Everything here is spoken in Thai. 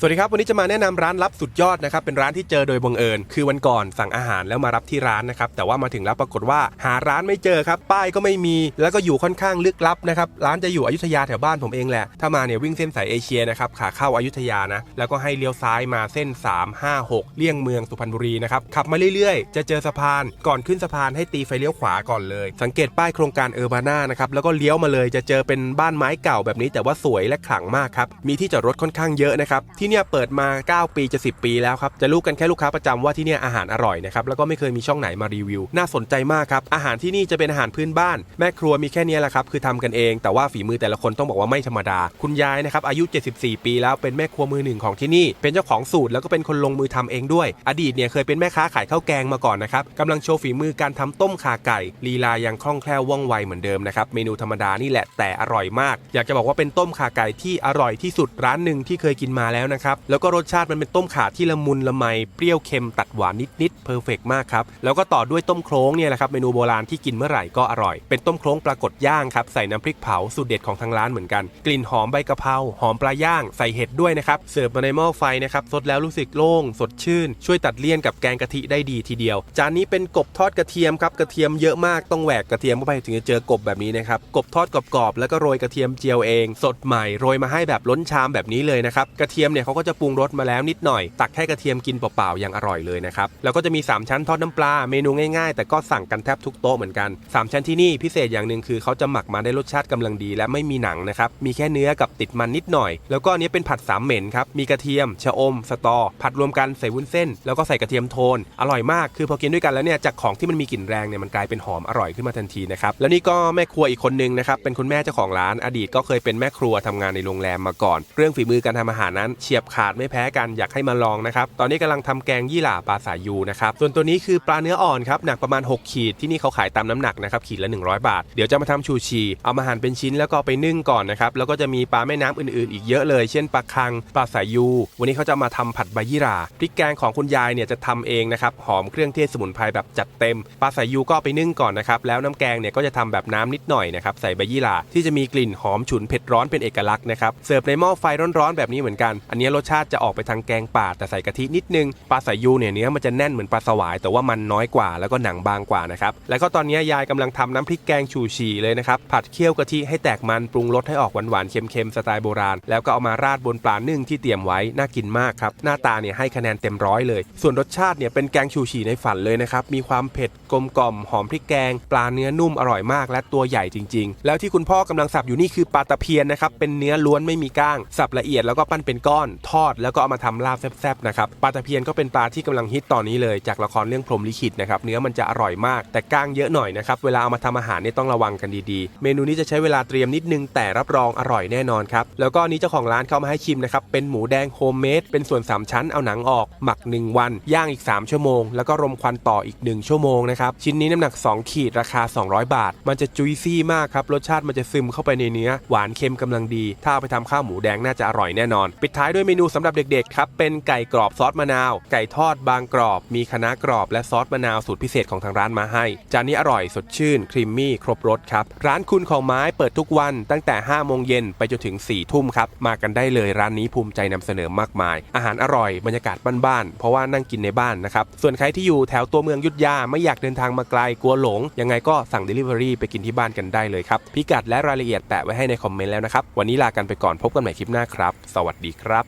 สวัสดีครับวันนี้จะมาแนะนำร้านลับสุดยอดนะครับเป็นร้านที่เจอโดยบังเอิญ คือวันก่อนสั่งอาหารแล้วมารับที่ร้านนะครับแต่ว่ามาถึงแล้วปรากฏว่าหาร้านไม่เจอครับป้ายก็ไม่มีแล้วก็อยู่ค่อนข้างลึกลับนะครับร้านจะอยู่อยุธยาแถวบ้านผมเองแหละถ้ามาเนี่ยวิ่งเส้นสายเอเชียนะครับขาเข้าอายุทยานะแล้วก็ให้เลี้ยวซ้ายมาเส้น 3 5 6 เลี่ยงเมืองสุพรรณบุรีนะครับขับมาเรื่อยๆ จะเจอสะพานก่อนขึ้นสะพานให้ตีไฟเลี้ยวขวาก่อนเลย สังเกตป้ายโครงการเออร์บาน่านะครับแล้วก็เลี้ยวมาเลยจะเจอเป็นบ้านไม้เก่าแบบนี้ แต่ว่าสวยและขลังมากครับมีที่จอดรถค่อนข้างเยอะนะครับที่ที่เนี่ยเปิดมา 9 ปีจะ 10 ปีแล้วครับ จะรู้กันแค่ลูกค้าประจำว่าที่เนี่ยอาหารอร่อยนะครับ แล้วก็ไม่เคยมีช่องไหนมารีวิว น่าสนใจมากครับ อาหารที่นี่จะเป็นอาหารพื้นบ้าน แม่ครัวมีแค่นี้แหละครับ คือทำกันเอง แต่ว่าฝีมือแต่ละคนต้องบอกว่าไม่ธรรมดา คุณยายนะครับ อายุ 74 ปีแล้ว เป็นแม่ครัวมือหนึ่งของที่นี่ เป็นเจ้าของสูตร แล้วก็เป็นคนลงมือทำเองด้วย อดีตเนี่ยเคยเป็นแม่ค้าขายข้าวแกงมาก่อนนะครับกำลังโชว์ฝีมือการทำต้มขาไก่ ลีลายังคล่องแคล่วว่องไวเหมือนเดิมนะครับ เมนูธรรมดานี่แหละแต่อร่อยมาก อยากจะบอกว่าเป็นต้มขาไก่ที่อร่อยที่สุดร้านหนึ่งที่เคยกินมาแล้วนะครับ แล้วก็รสชาติมันเป็นต้มข่าที่ละมุนละไม เปรี้ยวเค็มตัดหวานนิดๆเพอร์เฟกมากครับ แล้วก็ต่อด้วยต้มโครงเนี่ยแหละครับ เมนูโบราณที่กินเมื่อไหร่ก็อร่อย เป็นต้มโครงปลากดย่างครับ ใส่น้ำพริกเผาสูตรเด็ดของทางร้านเหมือนกัน กลิ่นหอมใบกะเพรา หอมปลาย่าง ใส่เห็ดด้วยนะครับ เสิร์ฟมาในหม้อไฟนะครับ สดแล้วรู้สึกโล่ง สดชื่น ช่วยตัดเลี่ยนกับแกงกะทิได้ดีทีเดียว จานนี้เป็นกบทอดกระเทียมครับ กระเทียมเยอะมาก ต้องแหวกกระเทียมเข้าไปถึงจะเจอกบแบบนี้นะครับ กบทอดกรอบๆ แล้วก็โรยกระเทียมเจียวเอง สดใหม่ โรยมาให้แบบล้นชามแบบนี้เลยนะครับ กระเทียมเนี่ยเขาก็จะปรุงรสมาแล้วนิดหน่อย ตักแค่กระเทียมกินเปล่าๆยังอร่อยเลยนะครับ แล้วก็จะมี 3 ชั้นทอดน้ำปลาเมนูง่ายๆ แต่ก็สั่งกันแทบทุกโต๊ะเหมือนกัน 3 ชั้นที่นี่พิเศษอย่างหนึ่งคือเขาจะหมักมาได้รสชาติกำลังดี และไม่มีหนังนะครับมีแค่เนื้อกับติดมันนิดหน่อย แล้วก็อันนี้เป็นผัดสามเหม็นครับมีกระเทียมชะอม สตอ ผัดรวมกันใส่วุ้นเส้น แล้วก็ใส่กระเทียมโทนอร่อยมากคือพอกินด้วยกันแล้วเนี่ยจากของที่มันมีกลิ่นแรงเนี่ยมันกลายเป็นหอมอร่อยขึ้นมาทันทีนะครับแล้วนี่ก็แม่ครัวอีกคนนึงนะครับเป็นคุณแม่เจ้าของร้านอดีตก็เคยเป็นแม่ครัวทำงานในโรงแรมมาก่อน เรื่องฝีมือการทำอาหารนั้นเฉียบขาดไม่แพ้กันอยากให้มาลองนะครับ ตอนนี้กำลังทำแกงยี่หร่าปลาสายยูนะครับ ส่วนตัวนี้คือปลาเนื้ออ่อนครับหนักประมาณ 6 ขีดที่นี่เขาขายตามน้ำหนักนะครับขีดละ 100 บาท เดี๋ยวจะมาทำชูชีเอามาหั่นเป็นชิ้นแล้วก็ไปนึ่งก่อนนะครับแล้วก็จะมีปลาแม่น้ำอื่นๆ อีกเยอะเลย เช่นปลาคังปลาสายยู วันนี้เขาจะมาทำผัดใบยี่หร่าพริกแกงของคุณยายเนี่ยจะทำเองนะครับหอมเครื่องเทศสมุนไพรแบบจัดเต็มปลาสายยูก็ไปนึ่งก่อนนะครับแล้วน้ำแกงเนี่ยก็จะทำแบบน้ำนิดหน่อยนะครับใส่ใบยี่หร่าที่จะมีกลิ่นหอมฉุนเผ็ดร้อนเป็นเอกลักษณ์นะครับเสิร์ฟในหม้อไฟร้อนๆแบบนี้เหมือนกันอันนี้รสชาติจะออกไปทางแกงป่าแต่ใส่กะทินิดนึงปลาสายยูเนี่ยเนื้อมันจะแน่นเหมือนปลาสวาย แต่ว่ามันน้อยกว่าแล้วก็หนังบางกว่านะครับแล้วก็ตอนนี้ยายกำลังทำน้ำพริกแกงชูชีเลยนะครับผัดเคี่ยวกะทิให้แตกมันปรุงรสให้ออกหวานๆเค็มๆสไตล์โบราณ แล้วก็เอามาราดบนปลานึ่งที่เตรียมไว้น่ากินมากครับหน้าตาเนี่ยให้คะแนนเต็มร้อยเลย ส่วนรสชาติเนี่ยเป็นแกงชูชีในฝันเลยนะครับมีความเผ็ดกลมกล่อมหอมพริกแกง ปลาเนื้อนุ่มอร่อยมากและตัวใหญ่จริง ๆ แล้วที่คุณพ่อกำลังสับอยู่นี่คือปลาตะเพียนนะครับเป็นเนื้อล้วนไม่มีก้างสับละเอียดแล้วก็ปั้นเป็นก้อนทอดแล้วก็เอามาทำลาบแซ่บๆนะครับปลาตะเพียนก็เป็นปลาที่กำลังฮิตตอนนี้เลยจากละครเรื่องพรมลิขิตนะครับเนื้อมันจะอร่อยมาก แต่ก้างเยอะหน่อยนะครับเวลาเอามาทำอาหารเนี่ยต้องระวังกันดีๆ เมนูนี้จะใช้เวลาเตรียมนิดนึงแต่รับรองอร่อยแน่นอนครับแล้วก็นี้เจ้าของร้านเข้ามาให้ชิมนะครับเป็นหมูแดงโฮมเมดเป็นส่วน 3 ชั้นเอาหนังออก หมัก 1 วันย่างอีก 3 ชั่วโมง แล้วก็รมควันต่ออีก 1 ชั่วโมงนะครับชิ้นนี้น้ำหนัก 2 ขีดราคา 200 บาท มันจะจุยซี่มากครับรสชาติมันจะซึมเข้าไปในเนื้อหวานเค็มกำลังดี ถ้าเอาไปทำข้าวหมูแดงน่าจะอร่อยแน่นอน ปิดท้ายด้วยโดยเมนูสำหรับเด็กๆครับเป็นไก่กรอบซอสมะนาว ไก่ทอดบางกรอบ มีคะน้ากรอบและซอสมะนาวสูตรพิเศษของทางร้านมาให้ จานนี้อร่อยสดชื่น ครีมมี่ ครบรสครับ ร้านคุณของไม้เปิดทุกวันตั้งแต่5โมงเย็นไปจนถึง4ทุ่มครับ มากันได้เลยร้านนี้ภูมิใจนำเสนอมากมาย อาหารอร่อยบรรยากาศบ้านๆเพราะว่านั่งกินในบ้านนะครับส่วนใครที่อยู่แถวตัวเมืองยุทธยาไม่อยากเดินทางมาไกลกลัวหลง ยังไงก็สั่ง Delivery ไปกินที่บ้านกันได้เลยครับพิกัดและรายละเอียดแปะไว้ให้ในคอมเมนต์แล้วนะครับวันนี้ลากันไปก่อนพบกันใหม่คลิปหน้าครับ สวัสดีครับ